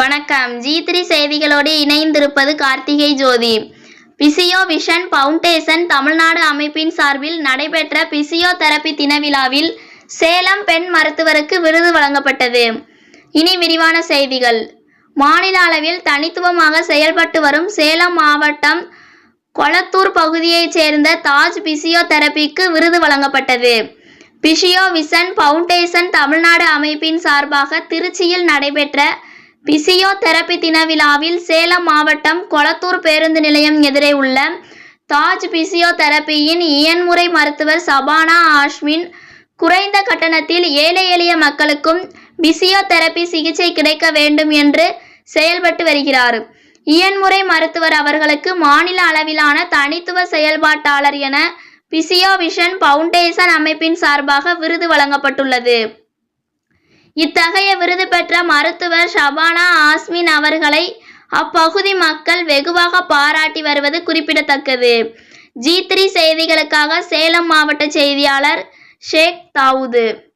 வணக்கம். G three செய்திகளோடு இணைந்திருப்பது Karthigai Jothi. Physio vision foundation Tamil Nadu அமைப்பின் சார்பில் நடைபெற்ற பிசியோதெரபி தின விழாவில் சேலம் பெண் மருத்துவருக்கு விருது வழங்கப்பட்டது. இனி விரிவான செய்திகள். மாநில அளவில் தனித்துவமாக செயல்பட்டு வரும் சேலம் மாவட்டம் கொளத்தூர் பகுதியைச் சேர்ந்த தாஜ் பிசியோதெரபிக்கு விருது வழங்கப்பட்டது. பிசியோ விசன் பவுண்டேஷன் தமிழ்நாடு அமைப்பின் சார்பாக திருச்சியில் நடைபெற்ற பிசியோதெரபி தின விழாவில் சேலம் மாவட்டம் கொளத்தூர் பேருந்து நிலையம் எதிரே உள்ள தாஜ் பிசியோதெரபியின் இயன்முறை மருத்துவர் சபானா ஆஷ்மின் குறைந்த கட்டணத்தில் ஏழை எளிய மக்களுக்கும் பிசியோதெரபி சிகிச்சை கிடைக்க வேண்டும் என்று செயல்பட்டு வருகிறார். இயன்முறை மருத்துவர் அவர்களுக்கு மாநில அளவிலான தனித்துவ செயல்பாட்டாளர் என பிசியோ விஷன் பவுண்டேஷன் அமைப்பின் சார்பாக விருது வழங்கப்பட்டுள்ளது. இத்தகைய விருது பெற்ற மருத்துவர் ஷபானா ஆஸ்மின் அவர்களை அப்பகுதி மக்கள் வெகுவாக பாராட்டி வருவது குறிப்பிடத்தக்கது. ஜி த்ரீ செய்திகளுக்காக சேலம் மாவட்ட செய்தியாளர் ஷேக் தாவூது.